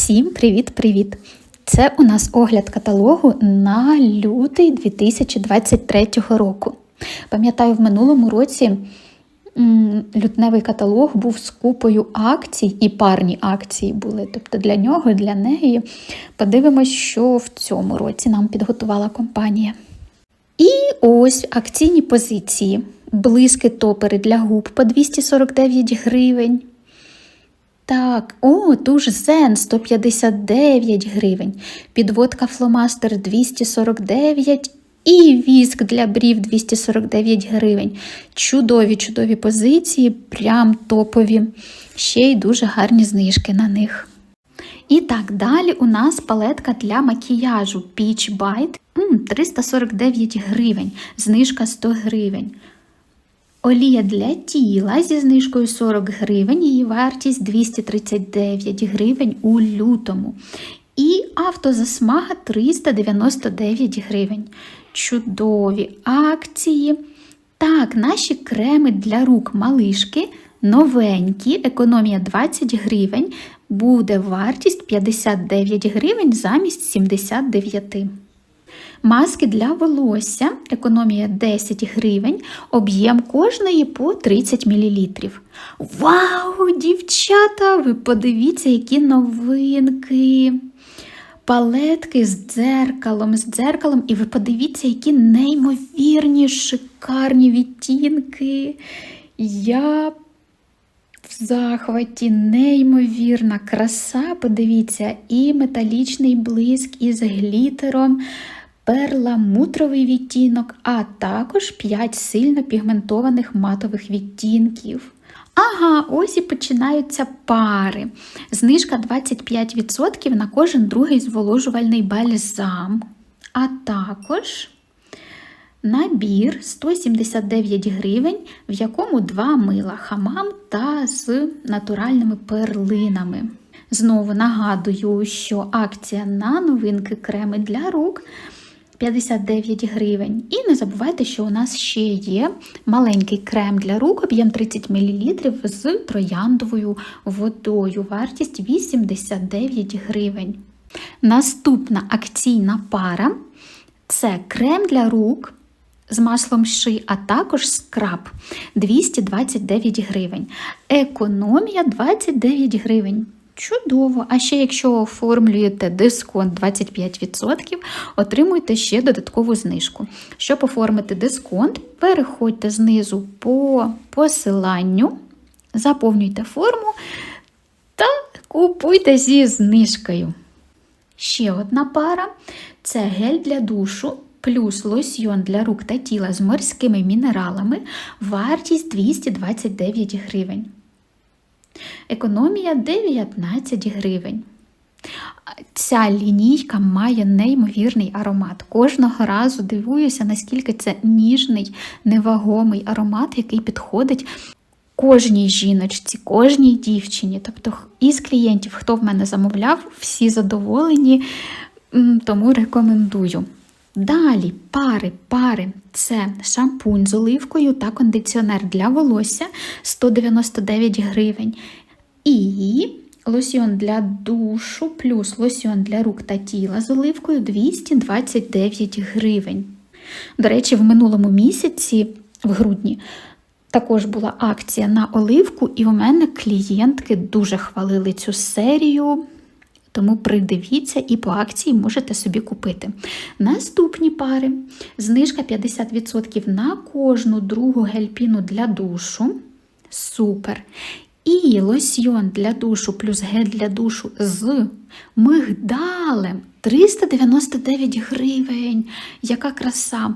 Всім привіт-привіт! Це у нас огляд каталогу на лютий 2023 року. Пам'ятаю, в минулому році лютневий каталог був з купою акцій і парні акції були. Тобто для нього для неї. Подивимось, що в цьому році нам підготувала компанія. І ось акційні позиції. Блиски топери для губ по 249 гривень. Так, о, Зен 159 гривень, підводка фломастер 249 і віск для брів 249 гривень. Чудові, чудові позиції, прям топові. Ще й дуже гарні знижки на них. І так, далі у нас палетка для макіяжу Peach Bite 349 гривень, знижка 100 гривень. Олія для тіла зі знижкою 40 гривень, її вартість 239 гривень у лютому. І автозасмага 399 гривень. Чудові акції. Так, наші креми для рук малишки новенькі, економія 20 гривень, буде вартість 59 гривень замість 79 Маски для волосся, економія 10 гривень, об'єм кожної по 30 мл. Вау, дівчата! Ви подивіться, які новинки! Палетки з дзеркалом, з дзеркалом, і ви подивіться, які неймовірні, шикарні відтінки. Я в захваті, неймовірна краса, подивіться, і металічний блиск із глітером перламутровий відтінок, а також 5 сильно пігментованих матових відтінків. Ага, ось і починаються пари. Знижка 25% на кожен другий зволожувальний бальзам. А також набір 179 гривень, в якому два мила хамам та з натуральними перлинами. Знову нагадую, що акція на новинки креми для рук 59 гривень. І не забувайте, що у нас ще є маленький крем для рук, об'єм 30 мл з трояндовою водою. Вартість 89 гривень. Наступна акційна пара це крем для рук. З маслом ши, а також скраб 229 гривень. Економія 29 гривень. Чудово! А ще якщо оформлюєте дисконт 25%, отримуєте ще додаткову знижку. Щоб оформити дисконт, переходьте знизу по посиланню, заповнюйте форму та купуйте зі знижкою. Ще одна пара це гель для душу. Плюс лосьйон для рук та тіла з морськими мінералами, вартість 229 гривень. Економія 19 гривень. Ця лінійка має неймовірний аромат. Кожного разу дивуюся, наскільки це ніжний, невагомий аромат, який підходить кожній жіночці, кожній дівчині. Тобто, із клієнтів, хто в мене замовляв, всі задоволені, тому рекомендую. Далі пари, пари це шампунь з оливкою та кондиціонер для волосся 199 гривень. І лосьйон для душу плюс лосьйон для рук та тіла з оливкою 229 гривень. До речі, в минулому місяці, в грудні, також була акція на оливку, і у мене клієнтки дуже хвалили цю серію. Тому придивіться і по акції можете собі купити. Наступні пари: знижка 50% на кожну другу гельпіну для душу. Супер. І лосьйон для душу плюс гель для душу з мигдалем 399 гривень. Яка краса!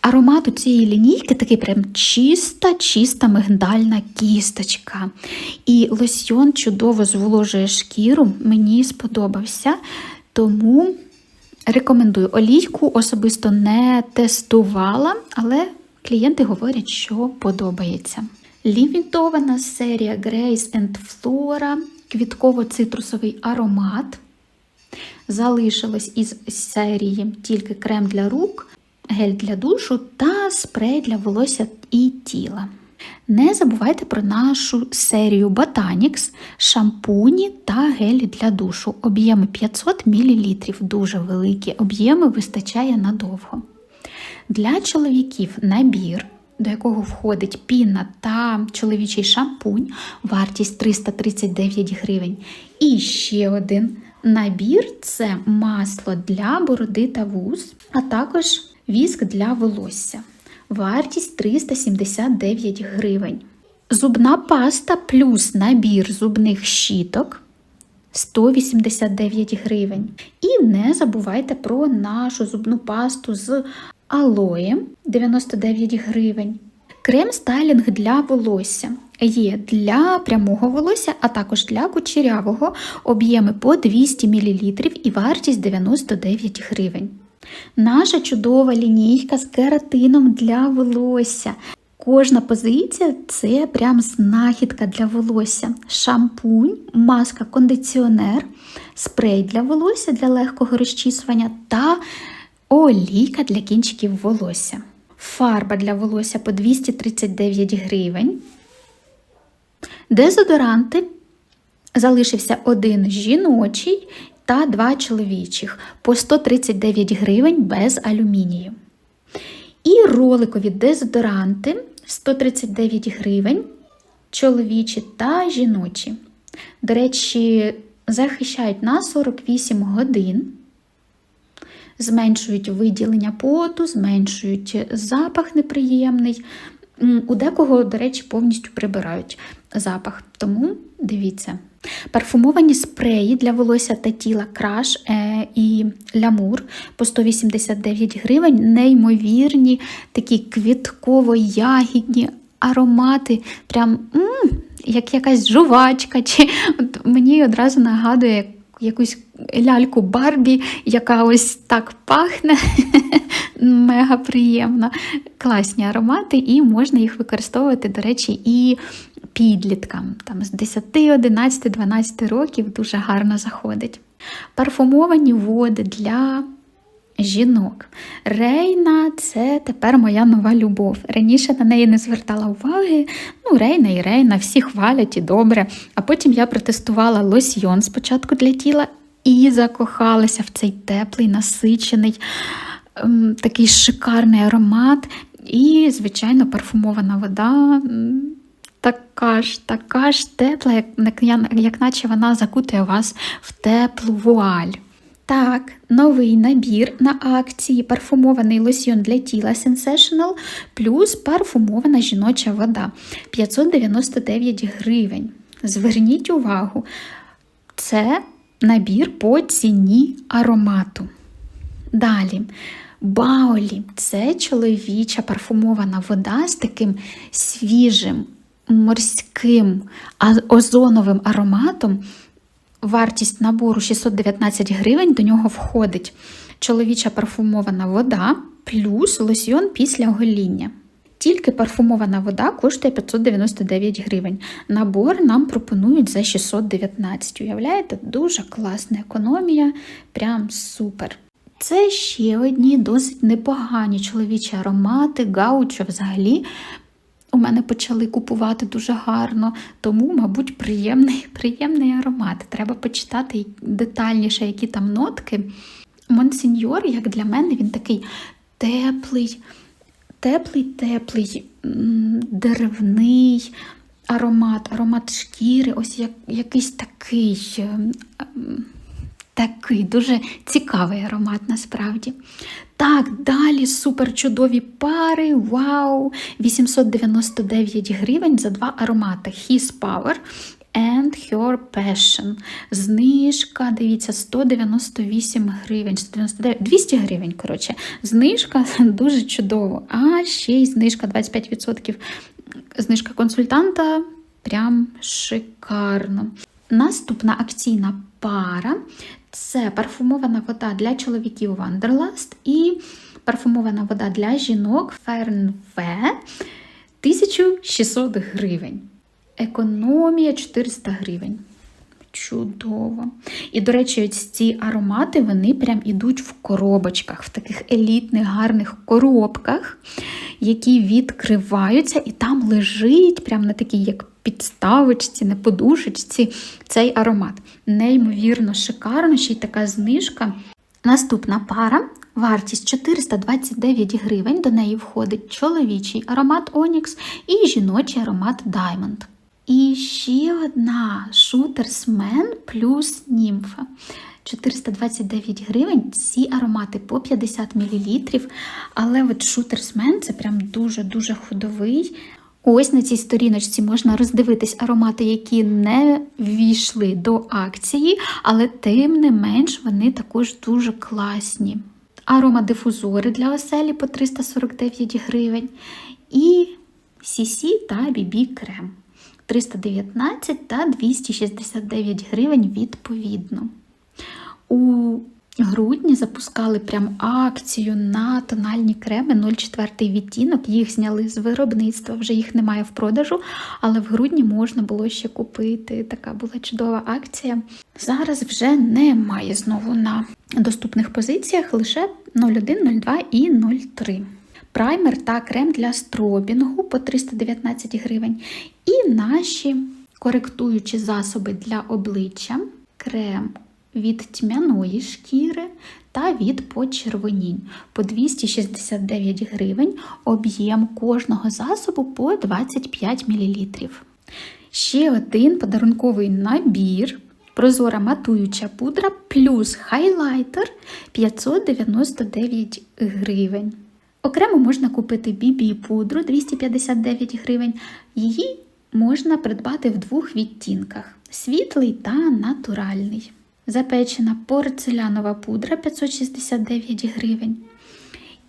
Аромат у цієї лінійки такий прям чиста, чиста мигдальна кісточка. І лосьйон чудово зволожує шкіру, мені сподобався. Тому рекомендую олійку, особисто не тестувала, але клієнти говорять, що подобається. Лімітована серія Grace and Flora, квітково-цитрусовий аромат. Залишилось із серії тільки крем для рук, гель для душу та спрей для волосся і тіла. Не забувайте про нашу серію Botanix, шампуні та гелі для душу. Об'єми 500 мл, дуже великі об'єми вистачає надовго. Для чоловіків набір, до якого входить піна та чоловічий шампунь, вартість 339 гривень. І ще один набір це масло для бороди та вуз, а також віск для волосся. Вартість 379 гривень. Зубна паста плюс набір зубних щіток 189 гривень. І не забувайте про нашу зубну пасту з алоєм 99 гривень. Крем стайлінг для волосся є для прямого волосся, а також для кучерявого об'єми по 200 мл і вартість 99 гривень. Наша чудова лінійка з кератином для волосся. Кожна позиція це прям знахідка для волосся. Шампунь, маска, кондиціонер, спрей для волосся для легкого розчісування та олійка для кінчиків волосся. Фарба для волосся по 239 гривень. Дезодоранти залишився один жіночий та два чоловічих по 139 гривень без алюмінію. І роликові дезодоранти 139 гривень, чоловічі та жіночі. До речі, захищають на 48 годин, зменшують виділення поту, зменшують запах неприємний. У декого, до речі, повністю прибирають запах. Тому дивіться. Парфумовані спреї для волосся та тіла краш е, і лямур по 189 гривень, неймовірні, такі квітково-ягідні аромати. Прям м як якась жувачка. Чи от Мені одразу нагадує якусь ляльку Барбі, яка ось так пахне. Мега приємно. Класні аромати, і можна їх використовувати, до речі, і підліткам там з 10, 11, 12 років дуже гарно заходить. Парфумовані води для жінок. Рейна це тепер моя нова любов. Раніше на неї не звертала уваги. Ну, Рейна і Рейна, всі хвалять і добре. А потім я протестувала лосьйон спочатку для тіла і закохалася в цей теплий, насичений, ем, такий шикарний аромат. І, звичайно, парфумована вода така ж, така ж тепла, як, як наче вона закутує вас в теплу вуаль. Так, новий набір на акції парфумований лосьйон для тіла Sensational плюс парфумована жіноча вода 599 гривень. Зверніть увагу, це набір по ціні аромату. Далі. Баолі це чоловіча парфумована вода з таким свіжим, морським озоновим ароматом. Вартість набору 619 гривень, до нього входить чоловіча парфумована вода плюс лосьйон після гоління. Тільки парфумована вода коштує 599 гривень. Набор нам пропонують за 619. Уявляєте, дуже класна економія, прям супер. Це ще одні досить непогані чоловічі аромати, гаучо взагалі у мене почали купувати дуже гарно, тому, мабуть, приємний приємний аромат. Треба почитати детальніше, які там нотки. Монсеньор, як для мене, він такий теплий, теплий, теплий, деревний аромат, аромат шкіри, ось як, якийсь такий. Такий дуже цікавий аромат насправді. Так, далі супер чудові пари. Вау! 899 гривень за два аромати. His Power and Her Passion. Знижка, дивіться, 198 гривень, 199, 200 гривень, коротше. Знижка дуже чудово. А ще й знижка 25%. Знижка консультанта прям шикарно. Наступна акційна пара це парфумована вода для чоловіків Wanderlust і парфумована вода для жінок Fernve 1600 гривень. Економія 400 гривень. Чудово. І, до речі, ось ці аромати вони прям ідуть в коробочках, в таких елітних, гарних коробках. Які відкриваються, і там лежить прямо на такій, як підставочці, на подушечці цей аромат. Неймовірно, шикарно, ще й така знижка. Наступна пара. Вартість 429 гривень. До неї входить чоловічий аромат Onyx і жіночий аромат Diamond. І ще одна шутерсмен плюс німфа. 429 гривень, ці аромати по 50 мл. Але от шутерсмен це прям дуже-дуже ходовий. Ось на цій сторіночці можна роздивитись аромати, які не ввійшли до акції, але тим не менш вони також дуже класні. Аромадифузори для оселі по 349 гривень. І CC та BB крем 319 та 269 гривень відповідно. У грудні запускали прям акцію на тональні креми 04 відтінок. Їх зняли з виробництва, вже їх немає в продажу, але в грудні можна було ще купити. Така була чудова акція. Зараз вже немає знову на доступних позиціях лише 01, 02 і 03. Праймер та крем для стробінгу по 319 гривень. І наші коректуючі засоби для обличчя, крем від тьмяної шкіри та від почервонінь по 269 гривень, об'єм кожного засобу по 25 мл. Ще один подарунковий набір. Прозора матуюча пудра плюс хайлайтер 599 гривень. Окремо можна купити BB пудру 259 гривень. Її можна придбати в двох відтінках: світлий та натуральний. Запечена порцелянова пудра 569 гривень.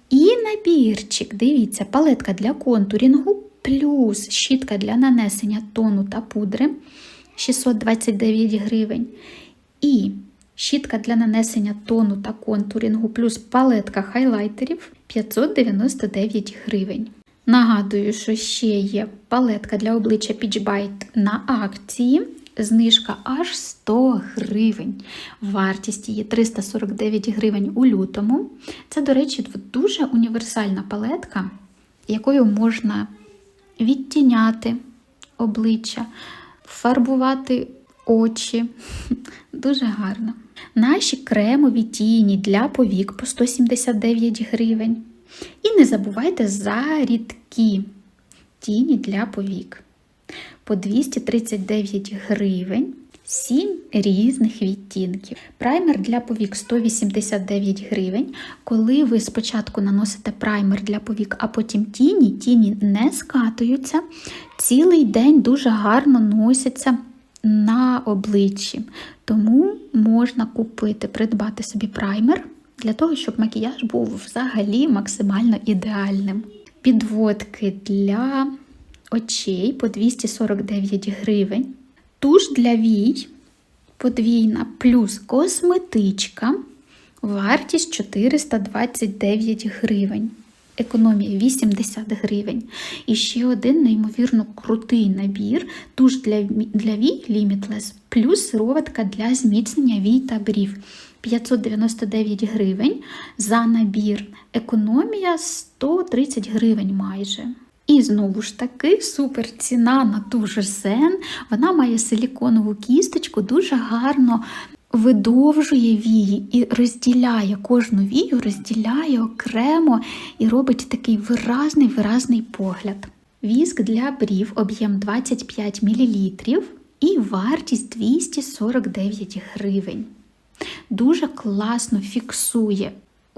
І набірчик, дивіться, палетка для контурінгу плюс щітка для нанесення тону та пудри 629 гривень. І щітка для нанесення тону та контурінгу плюс палетка хайлайтерів 599 гривень. Нагадую, що ще є палетка для обличчя Peach Bite на акції. Знижка аж 100 гривень. Вартість її 349 гривень у лютому. Це, до речі, дуже універсальна палетка, якою можна відтіняти обличчя, фарбувати очі. Дуже гарно. Наші кремові тіні для повік по 179 гривень. І не забувайте за рідкі тіні для повік по 239 гривень. 7 різних відтінків. Праймер для повік 189 гривень. Коли ви спочатку наносите праймер для повік, а потім тіні, тіні не скатуються, цілий день дуже гарно носяться на обличчі. Тому можна купити, придбати собі праймер для того, щоб макіяж був взагалі максимально ідеальним. Підводки для очей по 249 гривень. Туш для вій подвійна плюс косметичка. Вартість 429 гривень. Економія 80 гривень. І ще один, неймовірно, крутий набір. Туш для для вій Limitless, плюс сироватка для зміцнення вій та брів. 599 гривень за набір. Економія 130 гривень майже. І знову ж таки супер ціна на ту же зен. Вона має силіконову кісточку, дуже гарно видовжує вії і розділяє кожну вію, розділяє окремо і робить такий виразний виразний погляд. Віск для брів об'єм 25 мл і вартість 249 гривень. Дуже класно фіксує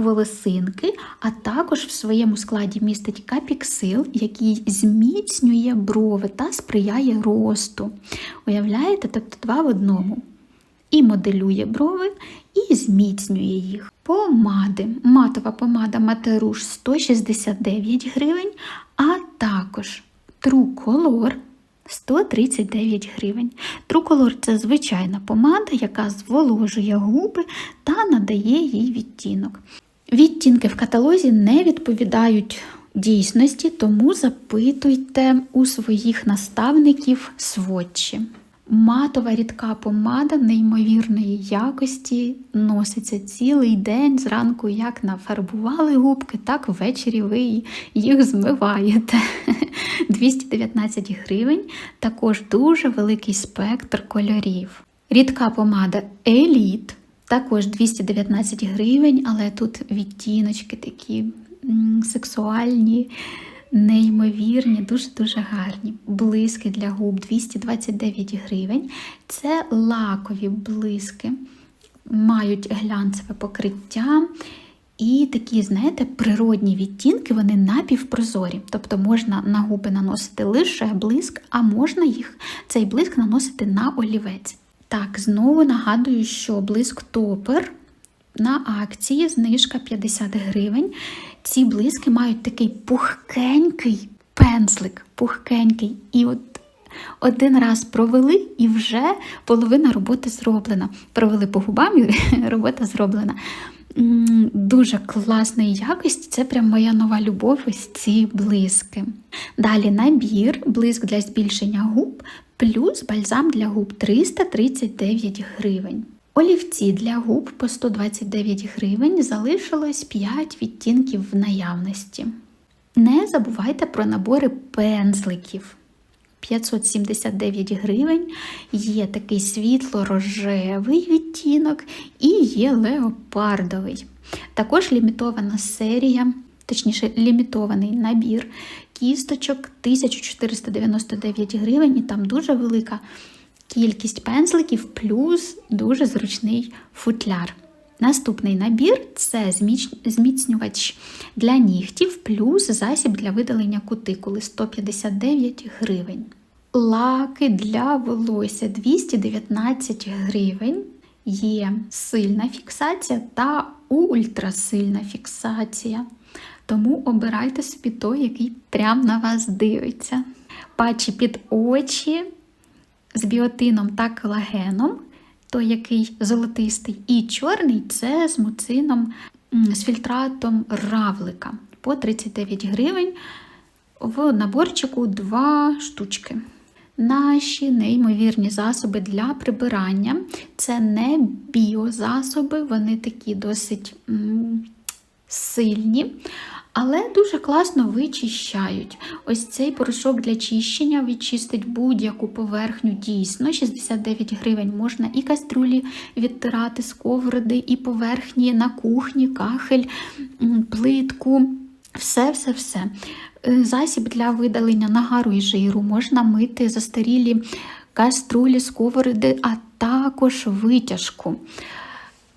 волосинки, а також в своєму складі містить капіксил, який зміцнює брови та сприяє росту. Уявляєте, тобто два в одному. І моделює брови, і зміцнює їх. Помади. Матова помада Матеруш 169 гривень, а також Color 139 гривень. Color – це звичайна помада, яка зволожує губи та надає їй відтінок. Відтінки в каталозі не відповідають дійсності, тому запитуйте у своїх наставників сводчі. Матова рідка помада неймовірної якості носиться цілий день зранку, як нафарбували губки, так ввечері ви їх змиваєте. 219 гривень, також дуже великий спектр кольорів. Рідка помада Еліт, також 219 гривень, але тут відтіночки такі сексуальні неймовірні, дуже-дуже гарні. Блиски для губ 229 гривень. Це лакові блиски, мають глянцеве покриття. І такі, знаєте, природні відтінки, вони напівпрозорі. Тобто можна на губи наносити лише блиск, а можна їх цей блиск наносити на олівець. Так, знову нагадую, що блиск топер на акції знижка 50 гривень. Ці блиски мають такий пухкенький пензлик, пухкенький. І от один раз провели, і вже половина роботи зроблена. Провели по губам, і робота зроблена. Дуже класної якості, це прям моя нова любов, ось ці блиски. Далі набір, блиск для збільшення губ, плюс бальзам для губ 339 гривень. Олівці для губ по 129 гривень залишилось 5 відтінків в наявності. Не забувайте про набори пензликів. 579 гривень, є такий світло-рожевий відтінок і є леопардовий. Також лімітована серія, точніше, лімітований набір кісточок 1499 гривень, і там дуже велика кількість пензликів плюс дуже зручний футляр. Наступний набір це зміцнювач для нігтів плюс засіб для видалення кутикули 159 гривень. Лаки для волосся 219 гривень. Є сильна фіксація та ультрасильна фіксація. Тому обирайте собі той, який прям на вас дивиться. Патчі під очі з біотином та колагеном, той, який золотистий, і чорний це з муцином, з фільтратом равлика по 39 гривень. В наборчику два штучки. Наші неймовірні засоби для прибирання це не біозасоби, вони такі досить сильні але дуже класно вичищають. Ось цей порошок для чищення відчистить будь-яку поверхню дійсно. 69 гривень можна і каструлі відтирати, сковороди, і поверхні на кухні, кахель, плитку. Все-все-все. Е, засіб для видалення нагару і жиру можна мити застарілі каструлі, сковороди, а також витяжку.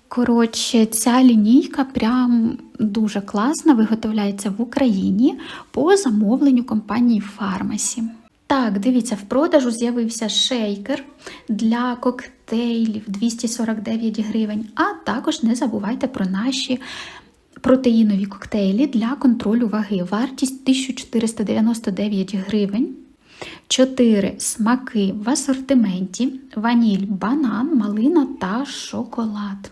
Коротше, ця лінійка прям дуже класна, виготовляється в Україні по замовленню компанії Фармасі. Так, дивіться, в продажу з'явився шейкер для коктейлів 249 гривень. А також не забувайте про наші протеїнові коктейлі для контролю ваги. Вартість 1499 гривень. 4 смаки в асортименті: ваніль, банан, малина та шоколад.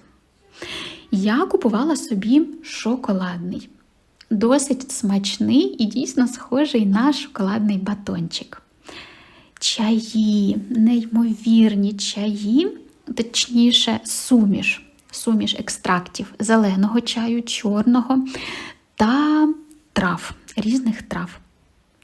Я купувала собі шоколадний, досить смачний і дійсно схожий на шоколадний батончик. Чаї, неймовірні чаї, точніше, суміш, суміш екстрактів зеленого чаю, чорного та трав, різних трав.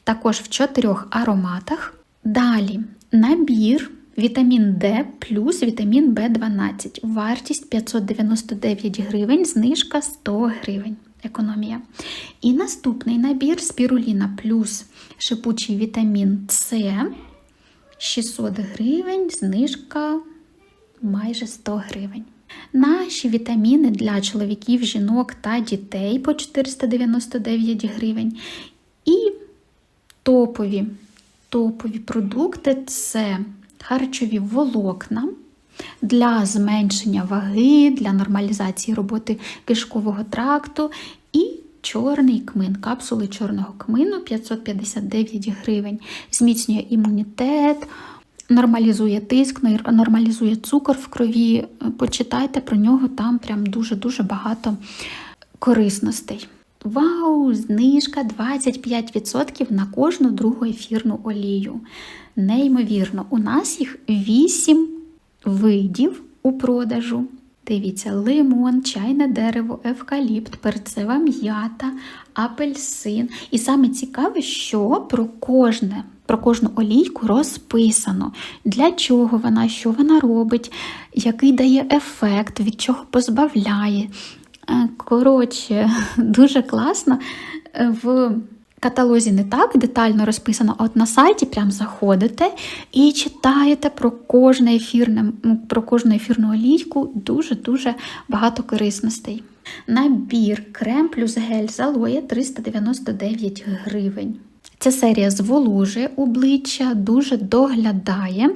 Також в чотирьох ароматах. Далі набір Вітамін Д плюс вітамін В12. Вартість 599 гривень, знижка 100 гривень. Економія. І наступний набір спіруліна плюс шипучий вітамін С 600 гривень, знижка майже 100 гривень. Наші вітаміни для чоловіків, жінок та дітей по 499 гривень. І топові, топові продукти це харчові волокна для зменшення ваги, для нормалізації роботи кишкового тракту і чорний кмин, капсули чорного кмину 559 гривень. Зміцнює імунітет. Нормалізує тиск, нормалізує цукор в крові. Почитайте про нього, там прям дуже-дуже багато корисностей. Вау! Знижка 25% на кожну другу ефірну олію. Неймовірно, у нас їх 8 видів у продажу. Дивіться, лимон, чайне дерево, евкаліпт, перцева м'ята, апельсин. І саме цікаве, що про кожне, про кожну олійку розписано, для чого вона, що вона робить, який дає ефект, від чого позбавляє. Е, Коротше, дуже класно. Е, В каталозі не так детально розписано, а от на сайті прям заходите і читаєте про кожне ефірне, про кожну ефірну олійку дуже-дуже багато корисностей. Набір крем плюс гель з алоє 399 гривень. Ця серія зволожує обличчя, дуже доглядає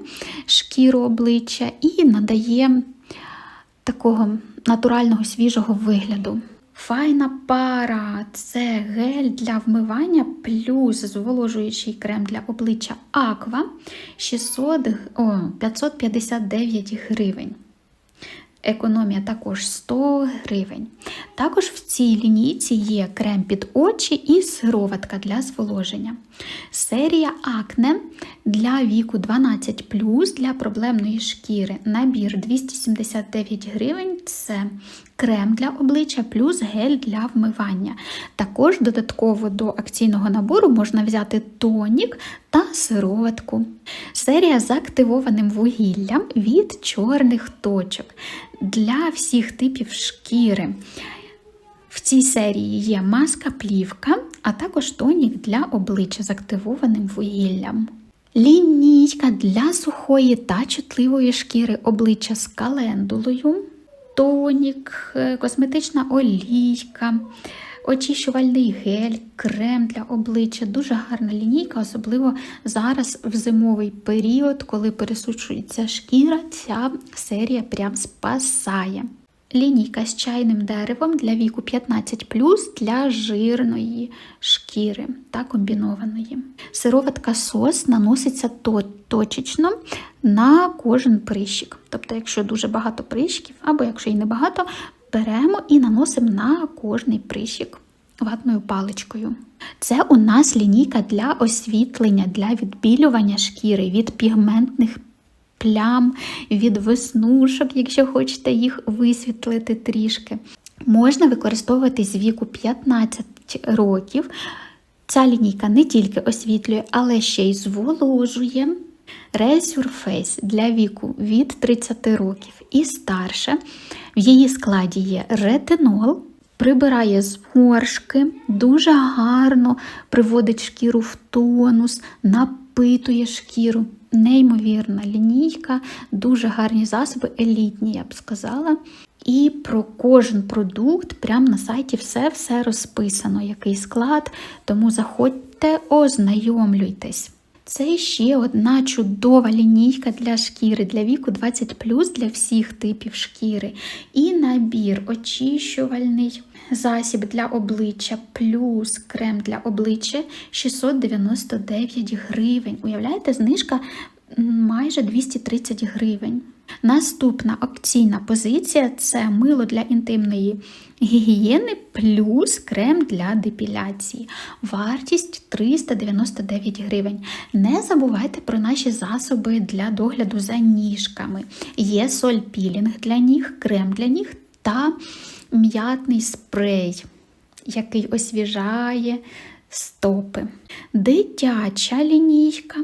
шкіру обличчя і надає такого натурального свіжого вигляду. Файна пара це гель для вмивання плюс зволожуючий крем для обличчя Аква 600, о, 559 гривень. Економія також 100 гривень. Також в цій лінійці є крем під очі і сироватка для зволоження. Серія Акне для віку 12 для проблемної шкіри. Набір 279 гривень це крем для обличчя плюс гель для вмивання. Також додатково до акційного набору можна взяти тонік та сироватку. Серія з активованим вугіллям від чорних точок для всіх типів шкіри. В цій серії є маска плівка, а також тонік для обличчя з активованим вугіллям. Лінійка для сухої та чутливої шкіри обличчя з календулою, тонік, е, косметична олійка, очищувальний гель, крем для обличчя. Дуже гарна лінійка, особливо зараз в зимовий період, коли пересушується шкіра, ця серія прям спасає. Лінійка з чайним деревом для віку 15 для жирної шкіри та комбінованої. Сироватка сос наноситься точечно на кожен прищик. Тобто, якщо дуже багато прищиків, або якщо і небагато, беремо і наносимо на кожний прищик ватною паличкою. Це у нас лінійка для освітлення, для відбілювання шкіри від пігментних плям, від веснушок, якщо хочете їх висвітлити трішки. Можна використовувати з віку 15 років. Ця лінійка не тільки освітлює, але ще й зволожує. Resurface для віку від 30 років і старше. В її складі є ретинол, прибирає зморшки, дуже гарно приводить шкіру в тонус, напитує шкіру. Неймовірна лінійка, дуже гарні засоби, елітні, я б сказала. І про кожен продукт прямо на сайті все-все розписано, який склад, тому заходьте, ознайомлюйтесь. Це ще одна чудова лінійка для шкіри, для віку 20 для всіх типів шкіри. І набір очищувальний засіб для обличчя плюс крем для обличчя 699 гривень. Уявляєте, знижка майже 230 гривень. Наступна акційна позиція це мило для інтимної гігієни плюс крем для депіляції. Вартість 399 гривень. Не забувайте про наші засоби для догляду за ніжками. Є соль-пілінг для ніг, крем для ніг та м'ятний спрей, який освіжає стопи. Дитяча лінійка,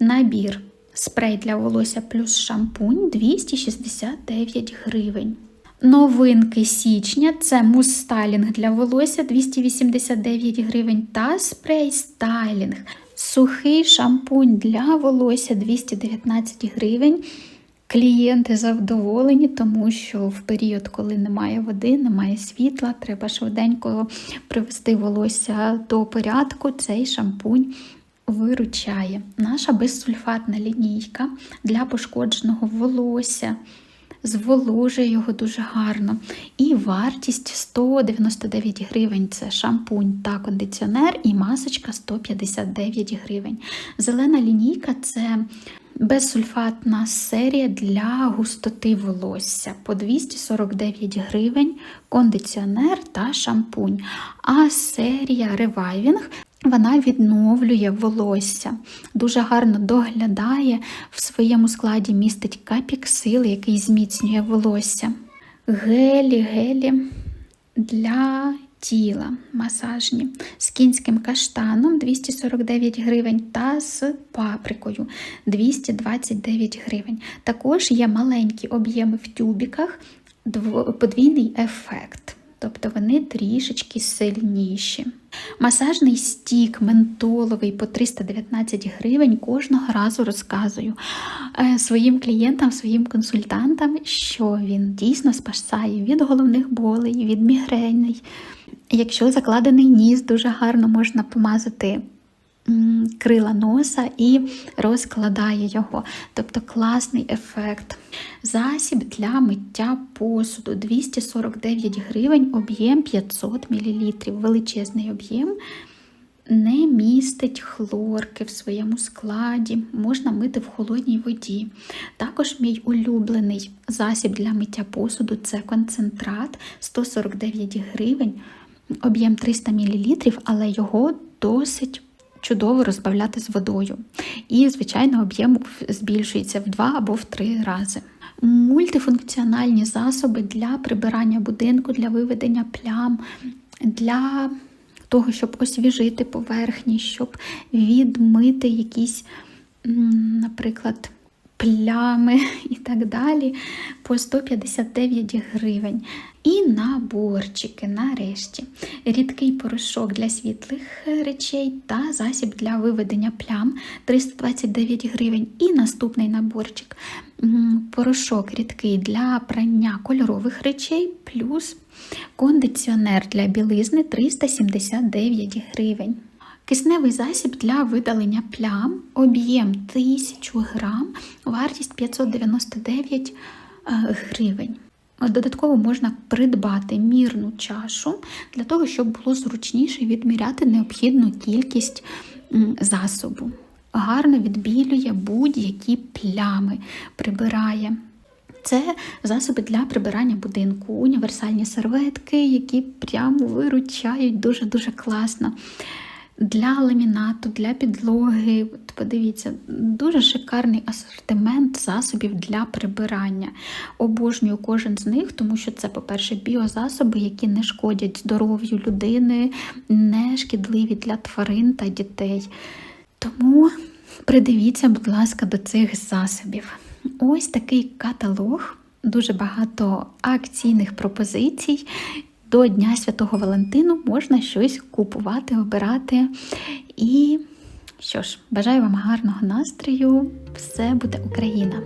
набір. Спрей для волосся плюс шампунь 269 гривень. Новинки січня це мус-стайлінг для волосся 289 гривень та спрей стайлінг. Сухий шампунь для волосся 219 гривень. Клієнти завдоволені, тому що в період, коли немає води, немає світла, треба швиденько привести волосся до порядку. Цей шампунь виручає. Наша безсульфатна лінійка для пошкодженого волосся зволожує його дуже гарно. І вартість 199 гривень це шампунь та кондиціонер, і масочка 159 гривень. Зелена лінійка це безсульфатна серія для густоти волосся по 249 гривень, кондиціонер та шампунь. А серія Reviving вона відновлює волосся, дуже гарно доглядає, в своєму складі містить капіксил, який зміцнює волосся. Гелі, гелі для тіла масажні з кінським каштаном 249 гривень та з паприкою 229 гривень. Також є маленькі об'єми в тюбіках, подвійний ефект. Тобто вони трішечки сильніші. Масажний стік ментоловий по 319 гривень кожного разу розказую е, своїм клієнтам, своїм консультантам, що він дійсно спасає від головних болей, від мігреней. Якщо закладений ніс, дуже гарно можна помазати крила носа і розкладає його. Тобто класний ефект. Засіб для миття посуду 249 гривень, об'єм 500 мл. Величезний об'єм. Не містить хлорки в своєму складі, можна мити в холодній воді. Також мій улюблений засіб для миття посуду це концентрат 149 гривень, об'єм 300 мл, але його досить чудово розбавляти з водою. І, звичайно, об'єм збільшується в два або в три рази. Мультифункціональні засоби для прибирання будинку, для виведення плям, для того, щоб освіжити поверхні, щоб відмити якісь, наприклад, плями і так далі по 159 гривень. І наборчики, нарешті, рідкий порошок для світлих речей та засіб для виведення плям 329 гривень. І наступний наборчик порошок рідкий для прання кольорових речей, плюс кондиціонер для білизни 379 гривень. Кисневий засіб для видалення плям, об'єм 1000 грам, вартість 599 е, гривень. Додатково можна придбати мірну чашу для того, щоб було зручніше відміряти необхідну кількість засобу. Гарно відбілює будь-які плями, прибирає. Це засоби для прибирання будинку, універсальні серветки, які прямо виручають дуже-дуже класно для ламінату, для підлоги. Подивіться, дуже шикарний асортимент засобів для прибирання. Обожнюю кожен з них, тому що це, по-перше, біозасоби, які не шкодять здоров'ю людини, не шкідливі для тварин та дітей. Тому придивіться, будь ласка, до цих засобів. Ось такий каталог, дуже багато акційних пропозицій до Дня Святого Валентину можна щось купувати, обирати. І що ж, бажаю вам гарного настрою! Все буде Україна!